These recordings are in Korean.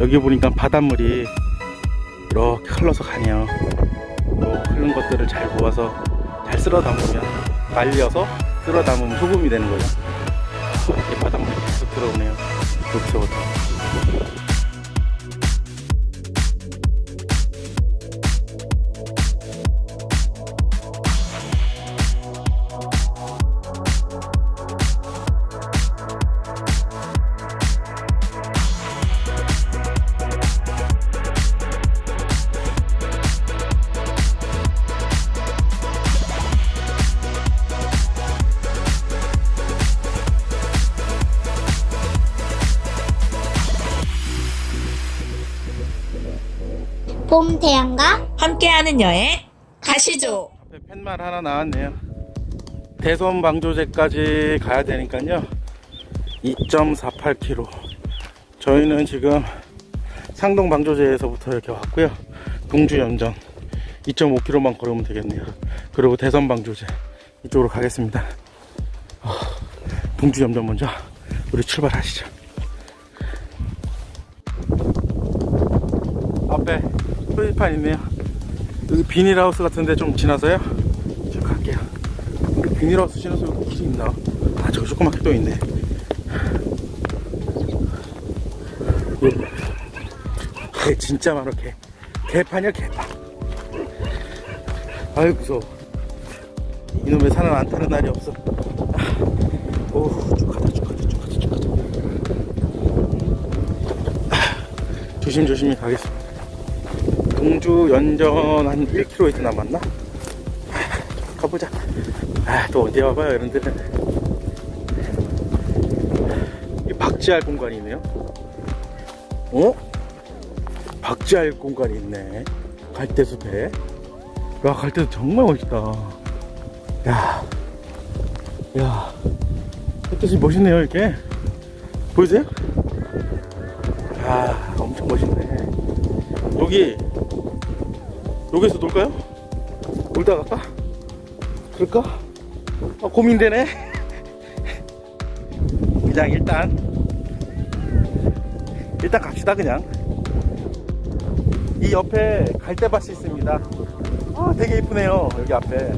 여기 보니까 바닷물이 이렇게 흘러서 가네요. 요 흐른 것들을 잘 모아서 잘 쓸어 담으면 말려서 쓸어 담으면 소금이 되는 거죠. 바닷물이 계속 들어오네요. 여기서 봄 태양과 함께하는 여행 가시죠. 앞에 팻말 하나 나왔네요. 대선 방조제까지 가야 되니까요. 2.48km. 저희는 지금 상동 방조제에서부터 이렇게 왔고요. 동주 연전 2.5km만 걸으면 되겠네요. 그리고 대선 방조제 이쪽으로 가겠습니다. 어, 동주 연전 먼저 우리 출발하시죠. 앞에 표지판 있네요. 여기 비닐하우스 같은데 좀 지나서요. 쭉 갈게요. 비닐하우스 지나서 길이 있나? 아, 저기 조그맣게 또 있네. 개 진짜 많아, 개. 개판이야, 개판. 아유, 무서워. 이놈의 산은 안 타는 날이 없어. 아, 오, 쭉 가자, 쭉 가자, 쭉 가자, 쭉 가자. 아, 조심조심히 가겠습니다. 동주 연전 한 1km 남았나? 아, 가보자. 아, 또 어디 와봐요, 여러분들은. 이 박지할 공간이 있네요. 어? 박지할 공간이 있네. 갈대숲에. 야, 갈대숲 정말 멋있다. 야. 야. 갈대숲 멋있네요, 이렇게. 보이세요? 아, 엄청 멋있네. 여기 여기서 놀까요? 놀다 갈까? 그럴까? 아, 고민되네. 그냥 일단 일단 갑시다 그냥. 이 옆에 갈대밭이 있습니다. 아, 되게 이쁘네요. 여기 앞에.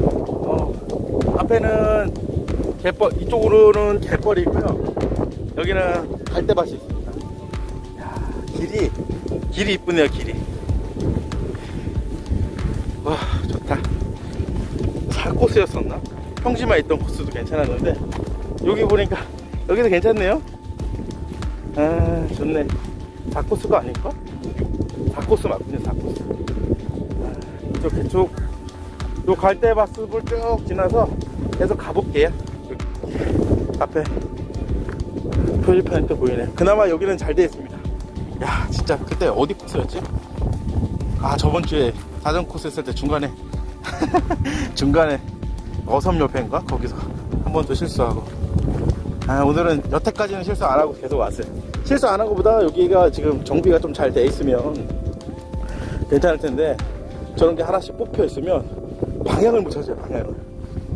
어, 앞에는 갯벌 이쪽으로는 갯벌이고요. 여기는 갈대밭이 있습니다. 야, 길이 길이 이쁘네요 길이. 와 좋다 차 코스였었나? 평지만 있던 코스도 괜찮았는데 여기 보니까 여기도 괜찮네요 아 좋네 4코스가 아닐까? 4코스 맞군요 4코스 아, 이쪽 개쪽 요 갈대밭숲을 쭉 지나서 계속 가볼게요. 앞에 표지판이 또 보이네 그나마 여기는 잘 되어 있습니다 야 진짜 그때 어디 코스였지? 아 저번 주에 사전 코스 했을 때 중간에 중간에 어섬 옆에인가? 거기서 한 번 더 실수하고. 아 오늘은 여태까지는 실수 안 하고 계속 왔어요. 실수 안 하고 보다 여기가 지금 정비가 좀 잘 돼 있으면 괜찮을 텐데 저런 게 하나씩 뽑혀 있으면 방향을 못 찾아요 방향을.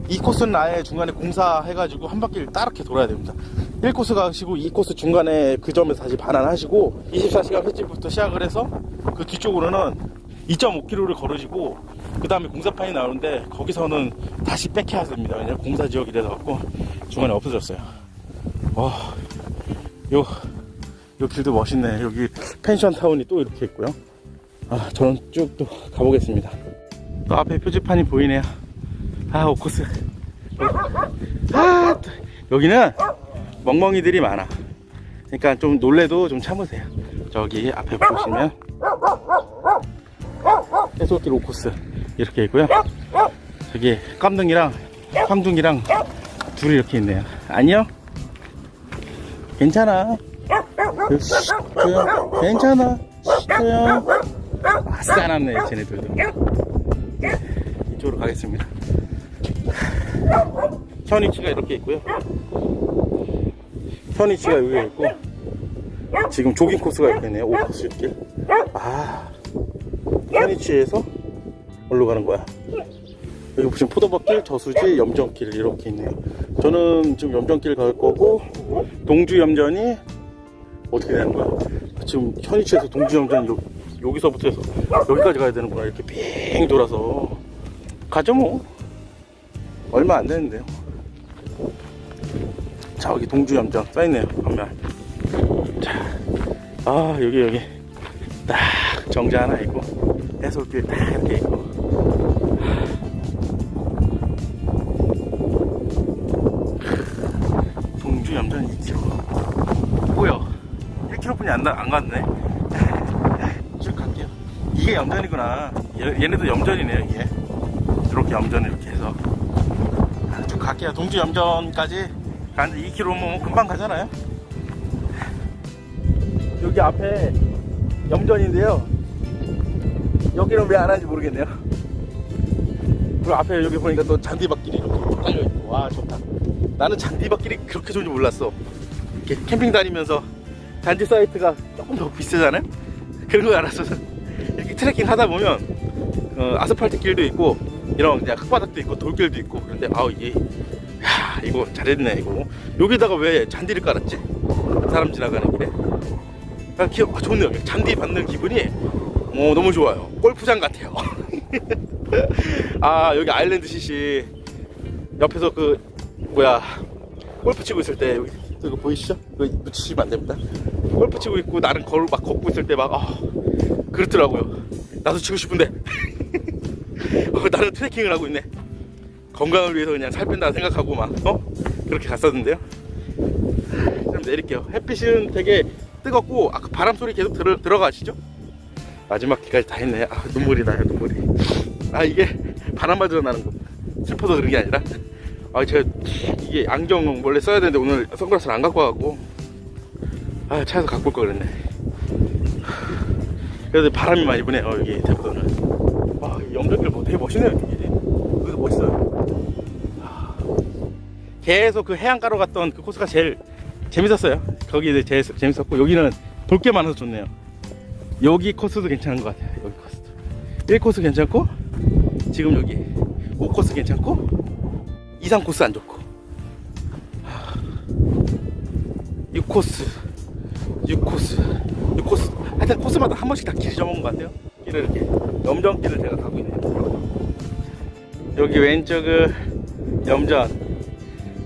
이 코스는 아예 중간에 공사해가지고 한 바퀴를 따르게 돌아야 됩니다. 1코스 가시고 2코스 중간에 그 점에서 다시 반환하시고 24시간 횟집부터 시작을 해서 그 뒤쪽으로는 2.5km를 걸으시고 그 다음에 공사판이 나오는데 거기서는 다시 뺏겨야 됩니다. 왜냐면 공사 지역이라서 갖고 중간에 없어졌어요. 와, 요, 요 길도 멋있네. 여기 펜션 타운이 또 이렇게 있고요. 아 저는 쭉 또 가보겠습니다. 또 앞에 표지판이 보이네요. 아 오코스. 아 또, 여기는 멍멍이들이 많아. 그러니까 좀 놀래도 좀 참으세요. 저기 앞에 보시면 해솔길 오코스 이렇게 있고요. 저기 깜둥이랑 황둥이랑 둘이 이렇게 있네요. 안녕. 괜찮아. 조용. 괜찮아. 조용 아싸남네 쟤네들도. 이쪽으로 가겠습니다. 현이치가 이렇게 있고요. 현이치가 여기 있고 지금 조깅 코스가 이렇게 있네요 5코스 길. 아, 현이치에서 어디로 가는 거야? 여기 보시면 포도밭길, 저수지, 염전길 이렇게 있네요. 저는 지금 염전길 갈 거고 동주 염전이 어떻게 되는 거야? 지금 현위치에서 동주영장 요, 여기서부터 해서 여기까지 가야 되는구나. 이렇게 빙 돌아서. 가죠 뭐. 얼마 안 되는데요. 자, 여기 동주염장 써있네요. 반면. 자, 아, 여기, 여기. 딱 정자 하나 있고, 해솔길 딱 이렇게 있고. 동주 염전 2km. 뭐야? 1km뿐이 안, 나- 안 갔네. 쭉 갈게요. 이게 염전이구나. 얘, 얘네도 염전이네요, 이게. 이렇게 염전을 이렇게 해서. 아, 쭉 갈게요. 동주 염전까지 가는데 2km면 금방 가잖아요. 여기 앞에 염전인데요. 여기는 왜 안 하는지 모르겠네요. 그리고 앞에 여기 보니까 또 잔디밭길이 이렇게 깔려있고, 와, 좋다. 나는 잔디밭길이 그렇게 좋은 줄 몰랐어. 이렇게 캠핑 다니면서 잔디 사이트가 조금 더 비싸잖아요? 그런 거 알았어. 이렇게 트레킹 하다 보면, 어, 아스팔트 길도 있고, 이런 그냥 흙바닥도 있고, 돌길도 있고, 그런데, 아우, 이게, 야 이거 잘했네, 이거. 여기다가 왜 잔디를 깔았지? 사람 지나가는 길에. 아, 기, 아, 좋네요. 잔디 받는 기분이, 어, 너무 좋아요. 골프장 같아요. 아, 여기 아일랜드 CC. 옆에서 그, 뭐야 골프 치고 있을 때 여기 이거 보이시죠? 이거 놓치시면 안 됩니다. 골프 치고 있고 나는 걸을 막 걷고 있을 때 막 아, 그렇더라고요. 나도 치고 싶은데 어, 나는 트레킹을 하고 있네. 건강을 위해서 그냥 살 뺀다 생각하고 막 어? 그렇게 갔었는데요. 좀 내릴게요. 햇빛은 되게 뜨겁고 아까 바람 소리 계속 들어, 들어가시죠? 마지막 기까지 다 했네. 아 눈물이 나요 눈물이. 아 이게 바람 맞으러 나는 거. 슬퍼서 그런 게 아니라. 아 제가 이게 안경 원래 써야 되는데 오늘 선글라스를 안 갖고 와갖고. 아 차에서 갖고 올 걸 그랬네. 그래도 바람이 많이 부네요 여기 대부분은 와 영덕길 뭐 되게 멋있네요 여기 여기도 멋있어요. 아, 계속 그 해안가로 갔던 그 코스가 제일 재밌었어요. 거기 이제 제일 재밌었고 여기는 볼 게 많아서 좋네요 여기 코스도 괜찮은 것 같아요. 여기 코스도. 1코스 괜찮고 지금 여기 5코스 괜찮고 2, 3코스 안 좋고. 6코스 6코스 6코스. 하여튼 코스마다 한 번씩 다 길이 정한 것 같아요. 길을 이렇게 염전길을 제가 가고 있네요. 여기 왼쪽은 염전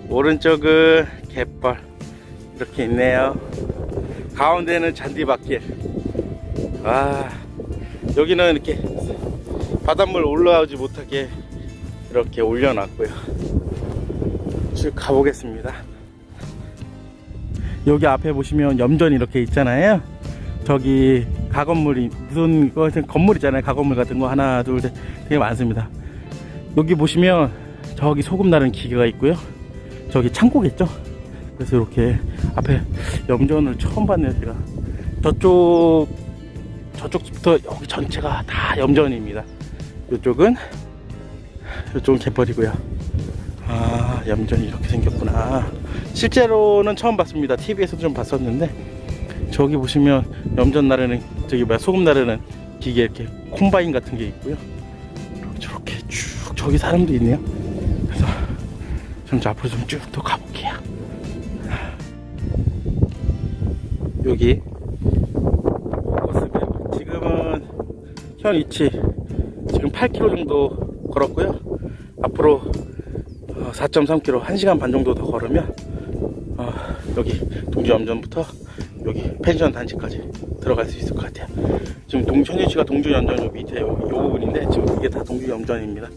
오른쪽은 갯벌. 이렇게 있네요. 가운데는 잔디밭길 아 여기는 이렇게 바닷물 올라오지 못하게 이렇게 올려놨고요. 쭉 가보겠습니다. 여기 앞에 보시면 염전이 이렇게 있잖아요. 저기 가건물이 무슨 거 건물 있잖아요. 가건물 같은 거 하나 둘 셋 되게 많습니다. 여기 보시면 저기 소금 나는 기계가 있고요. 저기 창고겠죠. 그래서 이렇게 앞에 염전을 처음 봤네요. 제가 저쪽 저쪽부터 여기 전체가 다 염전입니다. 이쪽은 이쪽은 갯벌이고요. 아 염전이 이렇게 생겼구나. 실제로는 처음 봤습니다. TV에서도 좀 봤었는데 저기 보시면 염전 나르는 저기 뭐야 소금 나르는 기계 이렇게 콤바인 같은 게 있고요. 저렇게 쭉 저기 사람도 있네요. 그래서 좀저 앞으로 좀쭉더 가볼게요. 여기 모습이에요. 지금은 현 위치 지금 8km 정도 걸었고요. 앞으로 4.3km, 1시간 반 정도 더 걸으면 어, 여기 동주염전부터 여기 펜션 단지까지 들어갈 수 있을 것 같아요. 지금 동천유치가 동주염전 요 밑에 요, 요 부분인데 지금 이게 다 동주염전입니다.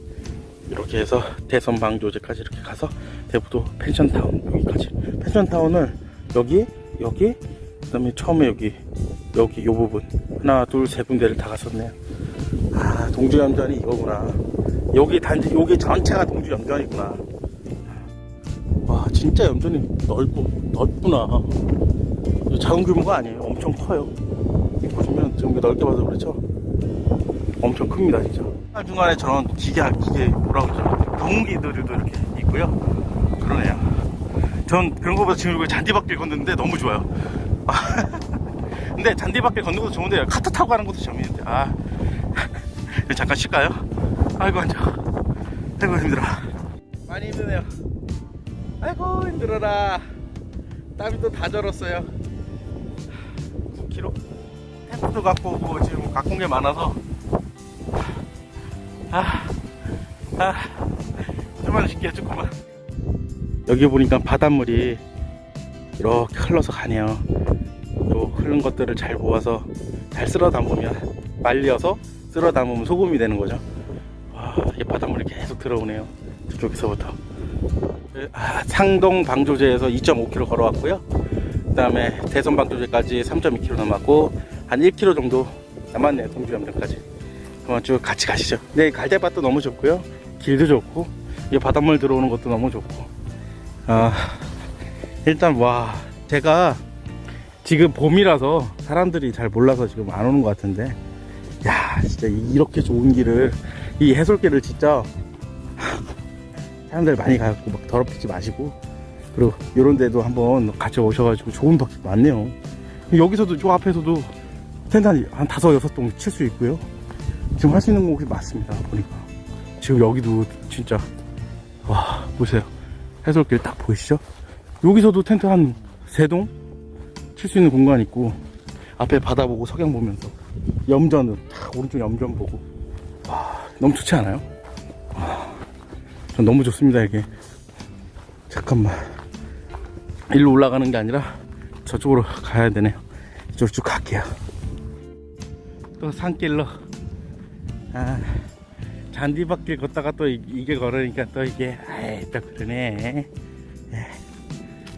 이렇게 해서 대선방조제까지 이렇게 가서 대부도 펜션타운 여기까지 펜션타운을 여기 여기 그 다음에 처음에 여기 여기 요 부분 하나 둘 세 군데를 다 갔었네요. 아 동주염전이 이거구나. 여기 단지 여기 전체가 동주염전이구나. 와 진짜 염전이 넓고 넓구나. 작은 규모가 아니에요. 엄청 커요. 보시면 지금 넓게 봐서 그렇죠. 엄청 큽니다 진짜. 중간에 저런 기계 기계 뭐라고 그러죠? 경운기들도 이렇게 있고요. 그러네요. 전 그런 거보다 지금 여기 잔디밭길 걷는데 너무 좋아요. 근데 잔디밖에 걷는 것도 좋은데 카트 타고 가는 것도 재밌는데. 아. 잠깐 쉴까요? 아이고 앉아. 아이고 힘들어. 많이 힘드네요. 아이고 힘들어라. 땀이 또 다 절었어요. 포도 갖고 오고 지금 갖고 온 게 많아서. 아, 아, 좀만 쉴게요 조금만. 여기 보니까 바닷물이 이렇게 흘러서 가네요 요 흐른 것들을 잘 모아서 잘 쓸어 담으면 말려서 쓸어 담으면 소금이 되는 거죠. 와, 이 바닷물이 계속 들어오네요. 저쪽에서부터. 아, 상동 방조제에서 2.5km 걸어왔고요. 그 다음에 대선 방조제까지 3.2km 남았고 한 1km 정도 남았네요 동주염전까지. 그만 쭉 같이 가시죠. 네 갈대밭도 너무 좋고요. 길도 좋고 이 바닷물 들어오는 것도 너무 좋고. 아 일단 와 제가 지금 봄이라서 사람들이 잘 몰라서 지금 안 오는 것 같은데. 야 진짜 이렇게 좋은 길을 이 해솔길을 진짜 사람들 많이 가고 막 더럽히지 마시고 그리고 이런 데도 한번 같이 오셔가지고 좋은 밖에 많네요. 여기서도 저 앞에서도 텐트 한, 한 다섯 여섯 동 칠 수 있고요. 지금 할 수 있는 곳이 많습니다 보니까. 지금 여기도 진짜 와 보세요. 해솔길 딱 보이시죠? 여기서도 텐트 한 세동 칠 수 있는 공간 있고 앞에 바다 보고 석양 보면서 염전은 딱 오른쪽 염전 보고. 와 너무 좋지 않아요? 와, 전 너무 좋습니다 이게. 잠깐만. 일로 올라가는 게 아니라 저쪽으로 가야 되네요. 이쪽으로 쭉 갈게요. 또 산길로. 아 잔디밭길 걷다가 또 이- 이게 걸으니까 또 이게 아이 또 그러네. 예.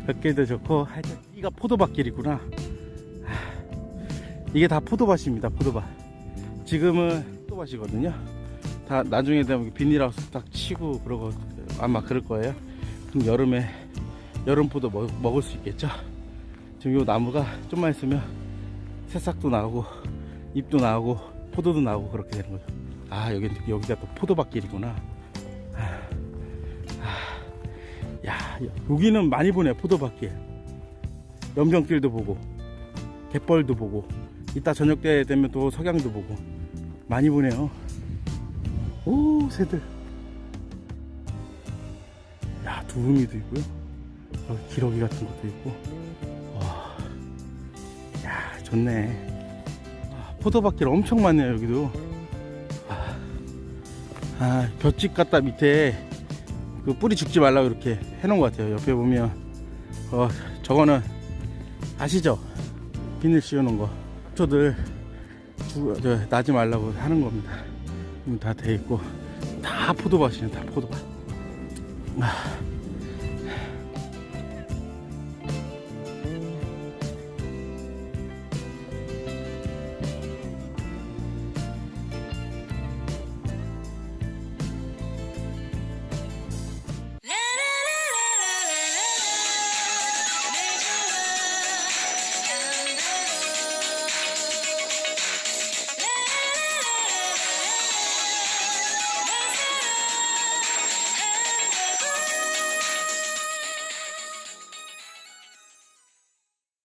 걷길도 좋고 하여튼 이가 포도밭길이구나. 아, 이게 다 포도밭입니다 포도밭. 지금은 포도밭이거든요. 다 나중에 되면 비닐하우스 딱 치고 그러고 아마 그럴 거예요. 그럼 여름에 여름 포도 먹, 먹을 수 있겠죠? 지금 요 나무가 좀만 있으면 새싹도 나오고 잎도 나오고 포도도 나오고 그렇게 되는 거죠. 아 여기 여기가 또 포도밭길이구나. 아, 아, 야 여기는 많이 보네 포도밭길 염전길도 보고 갯벌도 보고 이따 저녁 때 되면 또 석양도 보고 많이 보네요. 오 새들. 야 두루미도 있고요. 여기 기러기 같은 것도 있고. 와, 야 좋네. 아, 포도밭길 엄청 많네요 여기도. 아, 아 볏짚 갖다 밑에 그 뿌리 죽지 말라고 이렇게 해놓은 것 같아요. 옆에 보면. 어 저거는 아시죠? 비닐 씌워놓은 거. 저들 죽, 저, 나지 말라고 하는 겁니다. 다 돼 있고. 다 포도밭이네 다 포도밭. 아,